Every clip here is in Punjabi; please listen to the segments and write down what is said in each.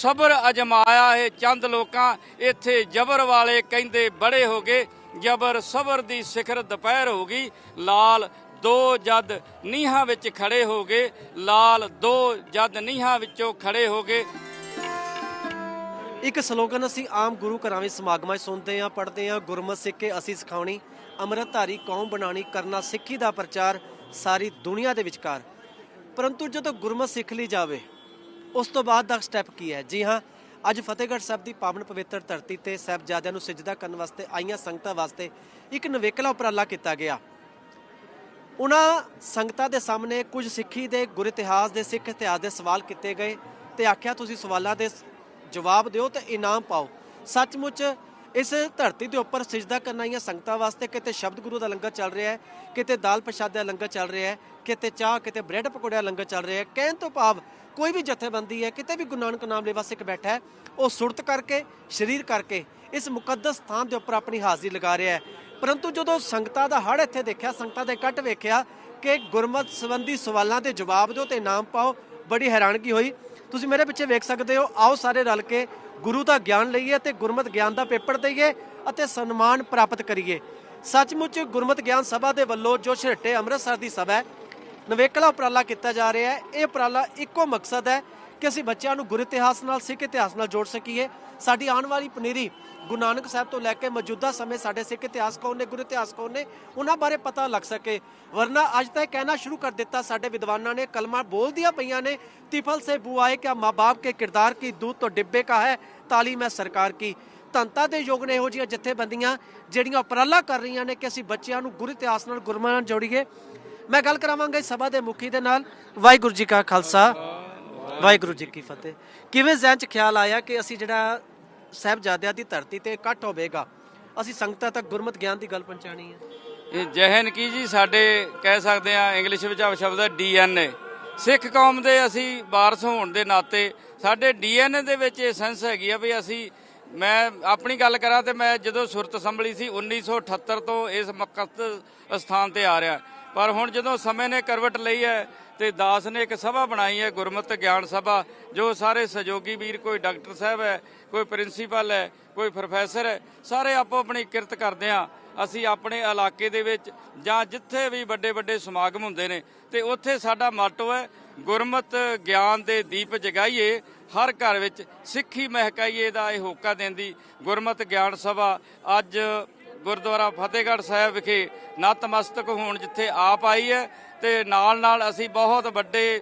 ਸਬਰ ਅਜਮਾਇਆ ਏ ਚੰਦ ਲੋਕਾਂ। ਇੱਥੇ ਜਬਰ ਵਾਲੇ ਕਹਿੰਦੇ ਬੜੇ ਹੋ ਗਏ। ਜਬਰ ਸਬਰ ਦੀ ਸਿਖਰ ਦੁਪਹਿਰ ਹੋ ਗਈ। ਲਾਲ ਦੋ ਜਦ ਨੀਹਾਂ ਵਿੱਚ ਖੜੇ ਹੋ ਗਏ। ਲਾਲ ਦੋ ਜਦ ਨੀਹਾਂ ਵਿੱਚੋਂ ਖੜੇ ਹੋ ਗਏ। ਇੱਕ ਸਲੋਗਨ ਅਸੀਂ ਆਮ ਗੁਰੂ ਘਰਾਂ ਵਿੱਚ ਸਮਾਗਮਾਂ 'ਚ ਸੁਣਦੇ ਹਾਂ, ਪੜ੍ਹਦੇ ਹਾਂ। ਗੁਰਮਤ ਸਿੱਖ ਕੇ ਅਸੀਂ ਸਿਖਾਉਣੀ। ਅੰਮ੍ਰਿਤਧਾਰੀ ਕੌਮ ਬਣਾਣੀ ਕਰਨਾ ਸਿੱਖੀ ਦਾ ਪ੍ਰਚਾਰ ਸਾਰੀ ਦੁਨੀਆ ਦੇ ਵਿਚਕਾਰ। ਪਰੰਤੂ ਜਦੋਂ ਗੁਰਮਤ ਸਿੱਖ ਲਈ ਜਾਵੇ ਉਸ ਤੋਂ ਬਾਅਦ ਦਾ ਸਟੈਪ ਕੀ ਹੈ? ਜੀ ਹਾਂ, ਅੱਜ ਫਤਿਹਗੜ੍ਹ ਸਾਹਿਬ ਦੀ ਪਾਵਨ ਪਵਿੱਤਰ ਧਰਤੀ ਤੇ ਸਾਹਿਬਜ਼ਾਦਿਆਂ ਨੂੰ ਸਜਦਾ ਕਰਨ ਵਾਸਤੇ ਆਈਆਂ ਸੰਗਤਾਂ ਵਾਸਤੇ ਇੱਕ ਨਵੇਕਲਾ ਉਪਰਾਲਾ ਕੀਤਾ ਗਿਆ। ਉਹਨਾਂ ਸੰਗਤਾਂ ਦੇ ਸਾਹਮਣੇ ਕੁਝ ਸਿੱਖੀ ਦੇ ਗੁਰ ਇਤਿਹਾਸ ਦੇ, ਸਿੱਖ ਇਤਿਹਾਸ ਦੇ ਸਵਾਲ ਕੀਤੇ ਗਏ ਤੇ ਆਖਿਆ, ਤੁਸੀਂ ਸਵਾਲਾਂ ਦੇ ਜਵਾਬ ਦਿਓ ਤੇ ਇਨਾਮ ਪਾਓ। ਸੱਚਮੁੱਚ, ਇਸ ਧਰਤੀ ਦੇ ਉੱਪਰ ਸਜਦਾ ਕਰਨ ਆਈਆਂ ਸੰਗਤਾਂ ਵਾਸਤੇ ਕਿਤੇ ਸ਼ਬਦ ਗੁਰੂ ਦਾ ਲੰਗਰ ਚੱਲ ਰਿਹਾ ਹੈ, ਕਿਤੇ ਦਾਲ ਪ੍ਰਸ਼ਾਦ ਦਾ ਲੰਗਰ ਚੱਲ ਰਿਹਾ ਹੈ, ਕਿਤੇ ਚਾਹ, ਕਿਤੇ ਬ੍ਰੈਡ ਪਕੌੜਿਆਂ ਦਾ ਲੰਗਰ ਚੱਲ ਰਿਹਾ ਹੈ, ਕਹਿਣ ਤੋਂ ਭਾਵ ਕੋਈ ਵੀ ਜਥੇਬੰਦੀ ਹੈ, ਕਿਤੇ ਵੀ ਗੁਰੂ ਨਾਨਕ ਨਾਮ ਲੈਵਾ ਸਿੱਖ ਬੈਠਾ ਹੈ, ਉਹ ਸੁਰਤ ਕਰਕੇ, ਸ਼ਰੀਰ ਕਰਕੇ ਇਸ ਮੁਕੱਦਸ ਸਥਾਨ ਦੇ ਉੱਪਰ ਆਪਣੀ ਹਾਜ਼ਰੀ ਲਗਾ ਰਿਹਾ ਹੈ। ਪਰੰਤੂ ਜਦੋਂ ਸੰਗਤਾਂ ਦਾ ਹੜ ਇੱਥੇ ਦੇਖਿਆ, ਸੰਗਤਾਂ ਦੇ ਇਕੱਠ ਵੇਖਿਆ ਕਿ ਗੁਰਮਤ ਸੰਬੰਧੀ ਸਵਾਲਾਂ ਦੇ ਜਵਾਬ ਦਿਓ ਤੇ ਇਨਾਮ ਪਾਓ, ਬੜੀ ਹੈਰਾਨਗੀ ਹੋਈ। ਤੁਸੀਂ ਮੇਰੇ ਪਿੱਛੇ ਵੇਖ ਸਕਦੇ ਹੋ, ਆਓ ਸਾਰੇ ਰਲ ਕੇ ਗੁਰੂ ਦਾ ਗਿਆਨ ਲਈਏ ਤੇ ਗੁਰਮਤ ਗਿਆਨ ਦਾ ਪੇਪਰ ਦਈਏ ਅਤੇ ਸਨਮਾਨ ਪ੍ਰਾਪਤ ਕਰੀਏ। ਸੱਚਮੁੱਚ ਗੁਰਮਤ ਗਿਆਨ ਸਭਾ ਦੇ ਵੱਲੋਂ ਜੋ ਛੇਟੇ ਅੰਮ੍ਰਿਤਸਰ ਦੀ ਸਭਾ ਹੈ ਨਵੇਕਲਾ ਉਪਰਾਲਾ ਕੀਤਾ ਜਾ ਰਿਹਾ ਹੈ। ਇਹ ਉਪਰਾਲਾ ਇੱਕੋ ਮਕਸਦ ਹੈ ਕਿ ਅਸੀਂ ਬੱਚਿਆਂ ਨੂੰ ਗੁਰ ਇਤਿਹਾਸ ਨਾਲ, ਸਿੱਖ ਇਤਿਹਾਸ ਨਾਲ ਜੋੜ ਸਕੀਏ। ਸਾਡੀ ਆਉਣ ਵਾਲੀ ਪਨੀਰੀ ਗੁਰੂ ਨਾਨਕ ਸਾਹਿਬ ਤੋਂ ਲੈ ਕੇ ਮੌਜੂਦਾ ਸਮੇਂ ਸਾਡੇ ਸਿੱਖ ਇਤਿਹਾਸ ਕੌਣ ਨੇ, ਗੁਰ ਇਤਿਹਾਸ ਕੌਣ ਨੇ, ਉਹਨਾਂ ਬਾਰੇ ਪਤਾ ਲੱਗ ਸਕੇ। ਵਰਨਾ ਅੱਜ ਤਾਂ ਇਹ ਕਹਿਣਾ ਸ਼ੁਰੂ ਕਰ ਦਿੱਤਾ ਸਾਡੇ ਵਿਦਵਾਨਾਂ ਨੇ, ਕਲਮਾਂ ਬੋਲਦੀਆਂ ਪਈਆਂ ਨੇ, ਤਿਫਲ ਸੇ ਆਏ ਕਿ ਮਾਂ-ਬਾਪ ਕੇ ਕਿਰਦਾਰ ਕੀ, ਦੂਤ ਤੋਂ ਡਿੱਬੇ ਕਾ ਹੈ ਤਾਲੀਮ ਹੈ ਸਰਕਾਰ ਕੀ। ਧੰਤਾ ਦੇ ਯੋਗ ਨੇ ਇਹੋ ਜਿਹੀਆਂ ਜਥੇਬੰਦੀਆਂ ਜਿਹੜੀਆਂ ਉਪਰਾਲਾ ਕਰ ਰਹੀਆਂ ਨੇ ਕਿ ਅਸੀਂ ਬੱਚਿਆਂ ਨੂੰ ਗੁਰ ਇਤਿਹਾਸ ਨਾਲ ਗੁਰਮਤਿ ਨਾਲ ਜੋੜੀਏ। ਮੈਂ ਗੱਲ ਕਰਾਵਾਂਗਾ ਇਸ ਸਭਾ ਦੇ ਮੁਖੀ ਦੇ ਨਾਲ। ਵਾਹਿਗੁਰੂ ਜੀ ਕਾ ਖਾਲਸਾ। ਵਾਹਿਗੁਰੂ ਜੀ ਕੀ ਫਤਿਹ। ਕਿਵੇਂ ਜ਼ਿਹਨ ਚ ਖਿਆਲ ਆਇਆ ਕਿ ਅਸੀਂ ਜਿਹੜਾ ਸਾਹਿਬਜ਼ਾਦਿਆਂ ਦੀ ਧਰਤੀ ਤੇ ਇਕੱਠ ਹੋਵੇਗਾ? ਅਸੀਂ ਸੰਗਤਾਂ ਤੱਕ ਗੁਰਮਤ ਗਿਆਨ ਦੀ ਗੱਲ ਪਹੁੰਚਾਣੀ ਹੈ। ਇਹ ਜਹਨ ਕੀ ਜੀ? ਸਾਡੇ ਕਹਿ ਸਕਦੇ ਆ ਇੰਗਲਿਸ਼ ਵਿੱਚ ਸ਼ਬਦ ਹੈ ਡੀਐਨਏ। ਸਿੱਖ ਕੌਮ ਦੇ ਅਸੀਂ ਵਾਰਸ ਹੋਣ ਦੇ ਨਾਤੇ ਸਾਡੇ ਡੀਐਨਏ ਦੇ ਵਿੱਚ ਇਹ ਸੈਂਸ ਹੈਗੀ ਆ ਵੀ ਅਸੀਂ ਮੈਂ ਆਪਣੀ ਗੱਲ ਕਰਾਂ ਤੇ ਮੈਂ ਜਦੋਂ ਸੁਰਤ ਸੰਭਲੀ ਸੀ 1978 ਤੋਂ ਇਸ ਮਕਸਦ ਸਥਾਨ ਤੇ ਆ ਰਿਹਾ। ਪਰ ਹੁਣ ਜਦੋਂ ਸਮੇਂ ਨੇ ਕਰਵਟ ਲਈ ਹੈ ਤੇ ਦਾਸ ਨੇ ਇੱਕ ਸਭਾ ਬਣਾਈ ਹੈ, ਗੁਰਮਤਿ ਗਿਆਨ ਸਭਾ, ਜੋ ਸਾਰੇ ਸਹਿਯੋਗੀ ਵੀਰ, ਕੋਈ ਡਾਕਟਰ ਸਾਹਿਬ ਹੈ, ਕੋਈ ਪ੍ਰਿੰਸੀਪਲ ਹੈ, ਕੋਈ ਪ੍ਰੋਫੈਸਰ ਹੈ, ਸਾਰੇ ਆਪੋ ਆਪਣੀ ਕਿਰਤ ਕਰਦੇ ਆ। ਅਸੀਂ ਆਪਣੇ ਇਲਾਕੇ ਦੇ ਵਿੱਚ ਜਾਂ ਜਿੱਥੇ ਵੀ ਵੱਡੇ ਵੱਡੇ ਸਮਾਗਮ ਹੁੰਦੇ ਨੇ ਤੇ ਉੱਥੇ ਸਾਡਾ ਮਾਟੋ ਹੈ, ਗੁਰਮਤ ਗਿਆਨ ਦੇ ਦੀਪ ਜਗਾਈਏ। ਹਰ ਘਰ ਵਿੱਚ ਸਿੱਖੀ ਮਹਿਕਾਈਏ ਦਾ ਇਹ ਹੋਕਾ ਦਿੰਦੀ ਗੁਰਮਤ ਗਿਆਨ ਸਭਾ ਅੱਜ ਗੁਰਦੁਆਰਾ ਫਤਿਹਗੜ੍ਹ ਸਾਹਿਬ ਵਿਖੇ ਨਤਮਸਤਕ ਹੋਣ ਜਿੱਥੇ ਆਪ ਆਈ ਹੈ ਤੇ ਨਾਲ ਨਾਲ ਅਸੀਂ ਬਹੁਤ ਵੱਡੇ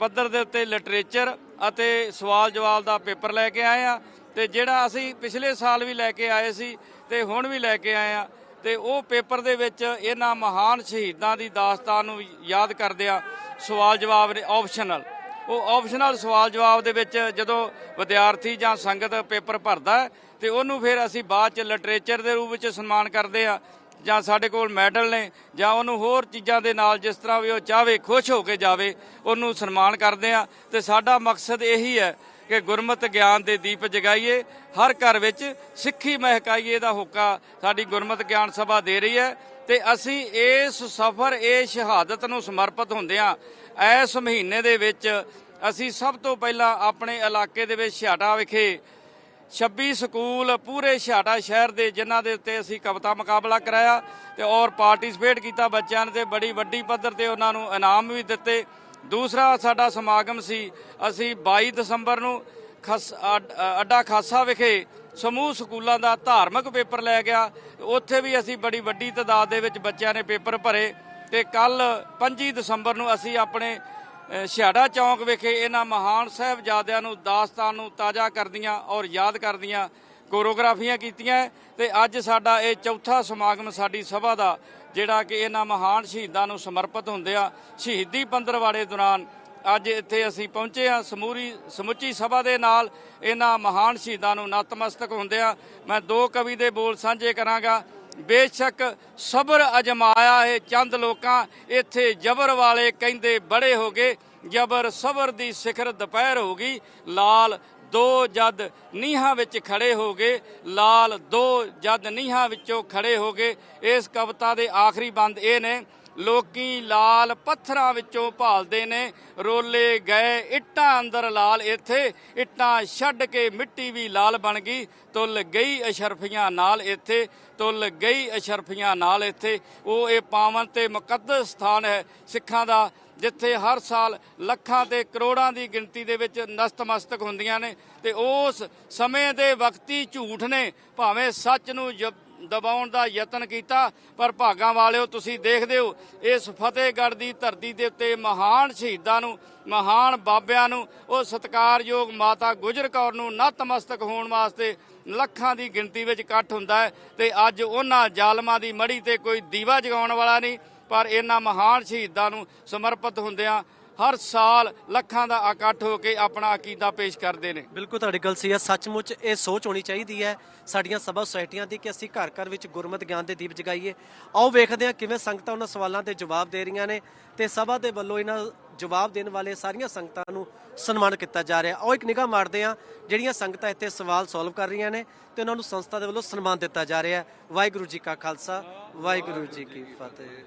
ਪੱਧਰ ਦੇ ਉੱਤੇ ਲਿਟਰੇਚਰ ਅਤੇ ਸਵਾਲ ਜਵਾਬ ਦਾ ਪੇਪਰ ਲੈ ਕੇ ਆਏ ਆ ਤੇ ਜਿਹੜਾ ਅਸੀਂ ਪਿਛਲੇ ਸਾਲ ਵੀ ਲੈ ਕੇ ਆਏ ਸੀ ਤੇ ਹੁਣ ਵੀ ਲੈ ਕੇ ਆਏ ਆ ਤੇ ਉਹ ਪੇਪਰ ਦੇ ਵਿੱਚ ਇਹਨਾਂ ਮਹਾਨ ਸ਼ਹੀਦਾਂ ਦੀ ਦਾਸਤਾਨ ਨੂੰ ਯਾਦ ਕਰਦੇ ਆ ਸਵਾਲ ਜਵਾਬ ਨੇ ਆਪਸ਼ਨਲ ਉਹ ਆਪਸ਼ਨਲ ਸਵਾਲ ਜਵਾਬ ਦੇ ਵਿੱਚ ਜਦੋਂ ਵਿਦਿਆਰਥੀ ਜਾਂ ਸੰਗਤ ਪੇਪਰ ਭਰਦਾ ਹੈ, ਤੇ ਉਹਨੂੰ ਫਿਰ ਅਸੀਂ ਬਾਅਦ ਚ ਲਿਟਰੇਚਰ ਦੇ ਰੂਪ ਵਿੱਚ ਸਨਮਾਨ ਕਰਦੇ ਆ ਜਾਂ ਸਾਡੇ ਕੋਲ ਮੈਡਲ ਨੇ ਜਾਂ ਉਹਨੂੰ ਹੋਰ ਚੀਜ਼ਾਂ ਦੇ ਨਾਲ ਜਿਸ ਤਰ੍ਹਾਂ ਵੀ ਉਹ ਚਾਹਵੇ ਖੁਸ਼ ਹੋ ਕੇ ਜਾਵੇ ਉਹਨੂੰ ਸਨਮਾਨ ਕਰਦੇ ਆ ਤੇ ਸਾਡਾ ਮਕਸਦ ਇਹੀ ਹੈ ਕਿ ਗੁਰਮਤਿ ਗਿਆਨ ਦੇ ਦੀਪ ਜਗਾਈਏ ਹਰ ਘਰ ਵਿੱਚ ਸਿੱਖੀ ਮਹਿਕਾਈਏ ਦਾ ਹੁੱਕਾ ਸਾਡੀ ਗੁਰਮਤਿ ਗਿਆਨ ਸਭਾ ਦੇ ਰਹੀ ਹੈ। ਤੇ ਅਸੀਂ ਇਸ ਸਫ਼ਰ, ਇਹ ਸ਼ਹਾਦਤ ਨੂੰ ਸਮਰਪਿਤ ਹੁੰਦੇ ਆ ਇਸ ਮਹੀਨੇ ਦੇ ਵਿੱਚ ਅਸੀਂ ਸਭ ਤੋਂ ਪਹਿਲਾਂ ਆਪਣੇ ਇਲਾਕੇ ਦੇ ਵਿੱਚ ਛਾਟਾ ਵਿਖੇ 26 ਸਕੂਲ ਪੂਰੇ ਛਾਟਾ ਸ਼ਹਿਰ ਦੇ, ਜਿਨ੍ਹਾਂ ਦੇ ਉੱਤੇ ਅਸੀਂ ਕਵਿਤਾ ਮੁਕਾਬਲਾ ਕਰਾਇਆ ਤੇ ਔਰ ਪਾਰਟਿਸਿਪੇਟ ਕੀਤਾ ਬੱਚਿਆਂ ਨੇ ਤੇ ਬੜੀ ਵੱਡੀ ਪੱਧਰ ਤੇ ਉਹਨਾਂ ਨੂੰ ਇਨਾਮ ਵੀ ਦਿੱਤੇ। ਦੂਸਰਾ ਸਾਡਾ ਸਮਾਗਮ ਸੀ, ਅਸੀਂ 22 ਦਸੰਬਰ ਨੂੰ ਖਸ ਅੱਡ- ਅੱਡਾ ਖਾਸਾ ਵਿਖੇ ਸਮੂਹ ਸਕੂਲਾਂ ਦਾ ਧਾਰਮਿਕ ਪੇਪਰ ਲੈ ਗਿਆ। ਉੱਥੇ ਵੀ ਅਸੀਂ ਬੜੀ ਵੱਡੀ ਤਾਦਾਦ ਦੇ ਵਿੱਚ ਬੱਚਿਆਂ ਨੇ ਪੇਪਰ ਭਰੇ ਤੇ ਕੱਲ 25 ਦਸੰਬਰ ਨੂੰ ਅਸੀਂ ਆਪਣੇ ਅ, ਛਿਆੜਾ ਚੌਂਕ ਵਿਖੇ ਇਹਨਾਂ ਮਹਾਨ ਸਾਹਿਬਜ਼ਾਦਿਆਂ ਨੂੰ ਦਾਸਤਾਨ ਨੂੰ ਤਾਜ਼ਾ ਕਰਦੀਆਂ ਔਰ ਯਾਦ ਕਰਦੀਆਂ ਕੋਰੋਗ੍ਰਾਫੀਆਂ ਕੀਤੀਆਂ ਹੈ ਤੇ ਅੱਜ ਸਾਡਾ ਇਹ ਚੌਥਾ ਸਮਾਗਮ ਸਾਡੀ ਸਭਾ ਦਾ ਜਿਹੜਾ ਕਿ ਇਹਨਾਂ ਮਹਾਨ ਸ਼ਹੀਦਾਂ ਨੂੰ ਸਮਰਪਿਤ ਹੁੰਦੇ ਸ਼ਹੀਦੀ ਪੰਦਰਵਾੜੇ ਦੌਰਾਨ ਅੱਜ ਇੱਥੇ ਅਸੀਂ ਪਹੁੰਚੇ ਹਾਂ ਸਮੂਰੀ ਸਮੁੱਚੀ ਸਭਾ ਦੇ ਨਾਲ। ਇਹਨਾਂ ਮਹਾਨ ਸ਼ਹੀਦਾਂ ਨੂੰ ਨਤਮਸਤਕ ਹੁੰਦੇ ਆ। ਮੈਂ ਦੋ ਕਵੀ ਦੇ ਬੋਲ ਸਾਂਝੇ ਕਰਾਂਗਾ। ਬੇਸ਼ੱਕ ਸਬਰ ਅਜਮਾਇਆ ਏ ਚੰਦ ਲੋਕਾਂ। ਇੱਥੇ ਜਬਰ ਵਾਲੇ ਕਹਿੰਦੇ ਬੜੇ ਹੋ ਗਏ। ਜਬਰ ਸਬਰ ਦੀ ਸਿਖਰ ਦੁਪਹਿਰ ਹੋ ਗਈ। ਲਾਲ ਦੋ ਜਦ ਨੀਹਾਂ ਵਿੱਚ ਖੜੇ ਹੋ ਗਏ। ਲਾਲ ਦੋ ਜਦ ਨੀਹਾਂ ਵਿੱਚੋਂ ਖੜੇ ਹੋ ਗਏ। ਇਸ ਕਵਿਤਾ ਦੇ ਆਖਰੀ ਬੰਦ ਇਹ ਨੇ ਲੋਕੀ ਲਾਲ ਪੱਥਰਾਂ ਵਿੱਚੋਂ ਭਾਲਦੇ ਨੇ। ਰੋਲੇ ਗਏ ਇੱਟਾਂ ਅੰਦਰ ਲਾਲ ਇੱਥੇ। ਇੱਟਾਂ ਛੱਡ ਕੇ ਮਿੱਟੀ ਵੀ ਲਾਲ ਬਣ ਗਈ। ਤੁੱਲ ਗਈ ਅਸ਼ਰਫੀਆਂ ਨਾਲ ਇੱਥੇ। ਤੁੱਲ ਗਈ ਅਸ਼ਰਫੀਆਂ ਨਾਲ ਇੱਥੇ। ਉਹ ਇਹ ਪਾਵਨ ਤੇ ਮੁਕੱਦਸ ਸਥਾਨ ਹੈ ਸਿੱਖਾਂ ਦਾ, ਜਿੱਥੇ ਹਰ ਸਾਲ ਲੱਖਾਂ ਤੇ ਕਰੋੜਾਂ ਦੀ ਗਿਣਤੀ ਦੇ ਵਿੱਚ ਨਸਤਮਸਤਕ ਹੁੰਦੀਆਂ ਨੇ। ਤੇ ਉਸ ਸਮੇਂ ਦੇ ਵਕਤੀ ਝੂਠ ਨੇ। ਭਾਵੇਂ ਸੱਚ ਨੂੰ ਜ- ਦਬਾਉਣ ਦਾ ਯਤਨ ਕੀਤਾ, ਪਰ ਭਾਗਾਂ ਵਾਲਿਓ ਤੁਸੀਂ ਦੇਖਦੇ ਹੋ, ਇਸ ਫਤਿਹਗੜ੍ਹ ਦੀ ਧਰਤੀ ਦੇ ਉੱਤੇ ਮਹਾਨ ਸ਼ਹੀਦਾਂ ਨੂੰ, ਮਹਾਨ ਬਾਬਿਆਂ ਨੂੰ, ਉਹ ਸਤਿਕਾਰਯੋਗ ਮਾਤਾ ਗੁਜਰ ਕੌਰ ਨੂੰ ਨਤਮਸਤਕ ਹੋਣ ਵਾਸਤੇ ਲੱਖਾਂ ਦੀ ਗਿਣਤੀ ਵਿੱਚ ਇਕੱਠ ਹੁੰਦਾ ਹੈ ਤੇ ਅੱਜ ਉਹਨਾਂ ਜ਼ਾਲਮਾਂ ਦੀ ਮੜੀ ਤੇ ਕੋਈ ਦੀਵਾ ਜਗਾਉਣ ਵਾਲਾ ਨਹੀਂ, ਪਰ ਇਹਨਾਂ ਮਹਾਨ ਸ਼ਹੀਦਾਂ ਨੂੰ ਸਮਰਪਿਤ ਹੁੰਦਿਆਂ ਹਰ ਸਾਲ ਲੱਖਾਂ ਦਾ ਇਕੱਠ ਹੋ ਕੇ ਆਪਣਾ ਅਕੀਦਾ ਪੇਸ਼ ਕਰਦੇ ਨੇ। ਬਿਲਕੁਲ, ਤੁਹਾਡੀ ਗੱਲ ਸਹੀ ਹੈ। ਸੱਚਮੁੱਚ ਇਹ ਸੋਚ ਹੋਣੀ ਚਾਹੀਦੀ ਹੈ ਸਾਡੀਆਂ ਸਭਾ ਸੁਸਾਇਟੀਆਂ ਦੀ ਕਿ ਅਸੀਂ ਘਰ ਘਰ ਵਿੱਚ ਗੁਰਮਤਿ ਗਿਆਨ ਦੇ ਦੀਪ ਜਗਾਈਏ। ਆਓ ਵੇਖਦੇ ਹਾਂ ਕਿਵੇਂ ਸੰਗਤਾਂ ਉਹਨਾਂ ਸਵਾਲਾਂ 'ਤੇ ਜਵਾਬ ਦੇ ਰਹੀਆਂ ਨੇ ਤੇ ਸਭਾ ਦੇ ਵੱਲੋਂ ਇਹਨਾਂ ਜਵਾਬ ਦੇਣ ਵਾਲੇ ਸਾਰੀਆਂ ਸੰਗਤਾਂ ਨੂੰ ਸਨਮਾਨ ਕੀਤਾ ਜਾ ਰਿਹਾ। ਆਓ ਇੱਕ ਨਿਗਾਹ ਮਾਰਦੇ ਹਾਂ ਜਿਹੜੀਆਂ ਸੰਗਤਾਂ ਇੱਥੇ ਸਵਾਲ ਸੋਲਵ ਕਰ ਰਹੀਆਂ ਨੇ ਤੇ ਉਹਨਾਂ ਨੂੰ ਸੰਸਥਾ ਦੇ ਵੱਲੋਂ ਸਨਮਾਨ ਦਿੱਤਾ ਜਾ ਰਿਹਾ ਵਾਹਿਗੁਰੂ ਜੀ ਕਾ ਖਾਲਸਾ, ਵਾਹਿਗੁਰੂ ਜੀ ਕੀ ਫਤਿਹ।